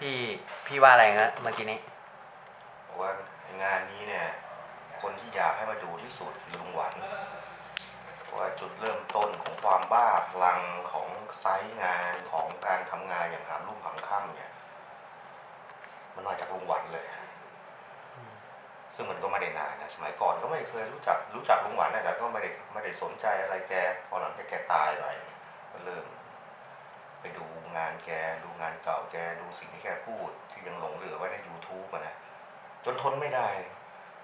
พี่พี่ว่าอะไรเงี้ยเมื่อกี้นี้บอกว่างานนี้เนี่ย คนที่อยากให้มาดูที่สุดคือลุงหวันว่าจุดเริ่มต้นของความบ้าพลังของไซต์งานของการทำงานอย่างหามรุ่งหามค่ำเนี่ย มันมาจากลุงหวันเลย ซึ่งมันก็ไม่ได้นานนะสมัยก่อนก็ไม่เคยรู้จักรู้จักลุงหวันนะแต่ก็ไม่ได้ไม่ได้สนใจอะไรแกพอหลังจากแกตายไปก็เริ่ม ไปดูงานแก ดูงานเก่าแก ดูสิ่งที่แกพูดที่ยังหลงเหลือไว้ใน YouTube อะนะจนทนไม่ได้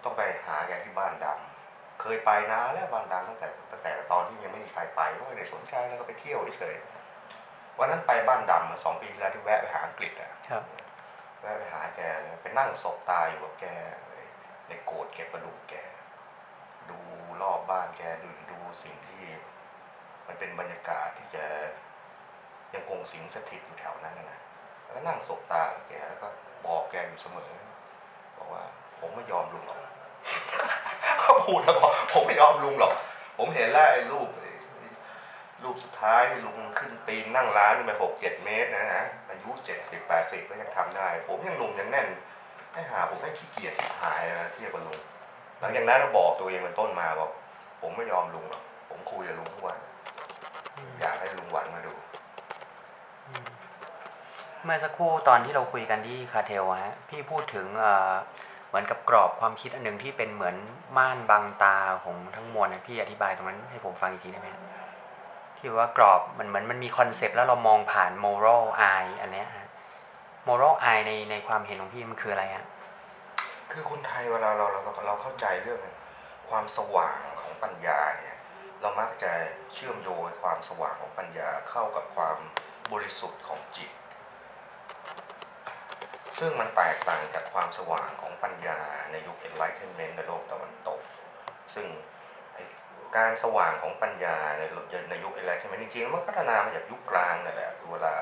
ต้องไปหาแกที่บ้านดำ เคยไปนานแล้วบ้านดำตั้งแต่ตั้งแต่ตอนที่ยังไม่มีใครไปก็ไม่ได้สนใจแล้วก็ไปเที่ยวเฉยๆวันนั้นไปบ้านดำมาสองปีที่แล้วที่แวะไปหาอังกฤษอะครับแวะไปหาแกเลยไปนั่งศพตายอยู่กับแกเลยในโกรธเก็บกระดูกแก ดูรอบบ้านแกดูดูสิ่งที่ มันเป็นบรรยากาศที่แกยังคง สิงสถิตอยู่แถวนั้นนะแล้วก็นั่งศพตาแกแล้วก็บอกแกอยู่เสมอ บอกว่าผมไม่ยอมลุงหรอกเขาพูดแล้วบอกผมไม่ยอมลุงหรอก ผมเห็นแล้วไอ้รูปรูปสุดท้ายที่ลุงขึ้นปีนนั่งร้านไปหกเจ็ดเมตรนะนะอายุเจ็ดสิบแปดสิบก็ยังทำได้ ผมยังหนุ่มยังแน่นให้หาผมไม่ขี้เกียจที่หายนะเทียบกับลุงหลังจากนั้นก็บอกตัวเองเป็นต้นมาบอกผมไม่ยอมลุงหรอกผมคุยกับลุงทุกวันอยากให้ลุงหวันมาดู เมื่อสักครู่ตอนที่เราคุยกันที่คาเทลฮะพี่พูดถึงเหมือนกับกรอบความคิดอันหนึ่งที่เป็นเหมือนม่านบังตาของทั้งมวลนะพี่อธิบายตรงนั้นให้ผมฟังอีกทีได้ไหมที่ว่ากรอบมันเหมือนมันมีคอนเซปต์แล้วเรามองผ่าน moral eye อันเนี้ยฮะ moral eye ในในความเห็นของพี่มันคืออะไรฮะคือคนไทยเวลาเราเราเราเข้าใจเรื่องความสว่างของปัญญาเนี่ยเรามักจะเชื่อมโยงความสว่างของปัญญาเข้ากับความบริสุทธิ์ของจิต ซึ่งมันแตกต่างจากความสว่างของปัญญาในยุค Enlightenment ในโลกตะวันตก ซึ่งการสว่างของปัญญาในในยุค Enlightenment จริงๆมันพัฒนามาจากยุคกลางนั่นแหละคือเวลา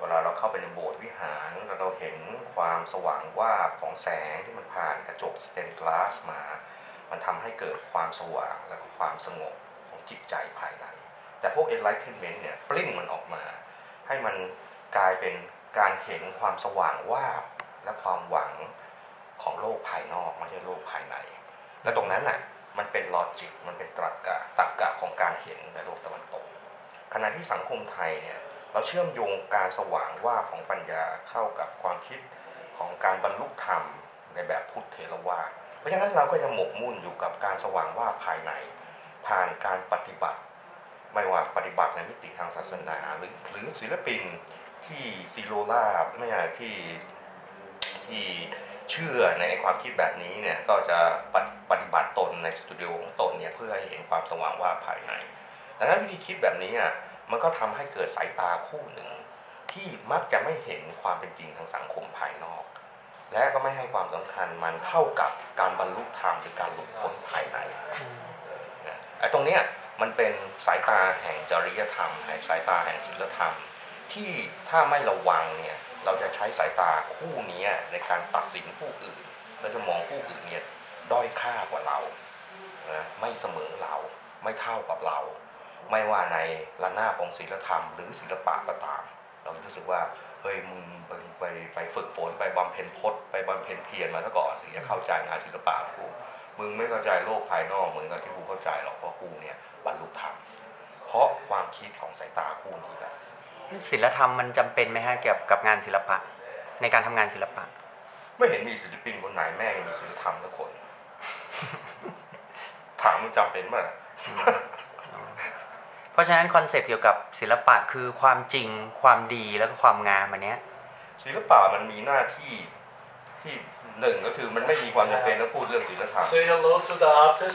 เวลาเราเข้าไปในโบสถ์วิหารเราเห็นความสว่างวาบของแสงที่มันผ่านกระจกสเตนกลาสมา มันทำให้เกิดความสว่างและก็ความสงบของจิตใจภายใน แต่พวก enlightenment เนี่ยปลิ้นมันออกมา ให้มันกลายเป็น การเห็นความสว่างว่าและความหวังของโลกภายนอกไม่ใช่โลกภายใน และตรงนั้นน่ะมันเป็นลอจิกมันเป็นตรรกะตรรกะของการเห็นในโลกตะวันตก ขณะที่สังคมไทยเนี่ยเราเชื่อมโยงการสว่างว่าของปัญญาเข้ากับความคิดของการบรรลุธรรมในแบบพุทธเถรวาเพราะฉะนั้นเราก็จะหมกมุ่นอยู่กับการสว่างว่าภายใน ผ่านการปฏิบัติ ไม่ว่าปฏิบัติในมิติทางศาสนาหรือหรือศิลปิน ที่ซีโรลาไม่ใช่ที่ที่เชื่อในความคิดแบบนี้เนี่ยก็จะปฏิปฏิบัติตนในสตูดิโอของตนเนี่ยเพื่อให้เห็นความสว่างว่าบภายในดังนั้นวิธีคิดแบบนี้อะมันก็ทำให้เกิดสายตาคู่หนึ่ง ที่มักจะไม่เห็นความเป็นจริงทางสังคมภายนอก และก็ไม่ให้ความสำคัญมันเท่ากับการบรรลุธรรมหรือการหลุดพ้นภายในนะไอ้ตรงเนี้ยมันเป็นสายตาแห่งจริยธรรมแห่งสายตาแห่งศีลธรรม ที่ถ้าไม่ระวังเนี่ยเราจะใช้สายตาคู่นี้ในการตัดสินผู้อื่นเราจะมองผู้อื่นเนี่ยด้อยค่ากว่าเรานะไม่เสมอเราไม่เท่ากับเรา ไม่ว่าในระนาบของศีลธรรม หรือศิลปะก็ตาม เรารู้สึกว่าเฮ้ยมึงไปไปไปฝึกฝนไปบำเพ็ญพจน์ไปบำเพ็ญเพียรมาซะก่อนถึงจะเข้าใจงานศิลปะกูมึงไม่เข้าใจโลกภายนอกเหมือนกับที่กูเข้าใจหรอกเพราะกูเนี่ยบรรลุธรรมเพราะความคิดของสายตาคู่นี้แหละ ศิลธรรมมันจำเป็นไหมฮะเกี่ยวกับงานศิลปะ ในการทำงานศิลปะ ไม่เห็นมีศิลปินคนไหนแม่งมีศิลธรรมสักคน ถามมันจำเป็นมั้ยเพราะฉะนั้นคอนเซปต์เกี่ยวกับศิลปะคือความจริงความดีแล้วก็ความงามอันเนี้ย ศิลปะมันมีหน้าที่ที่หนึ่งก็คือมันไม่มีความจำเป็นต้องพูดเรื่องศิลธรรม Say hello to the artist.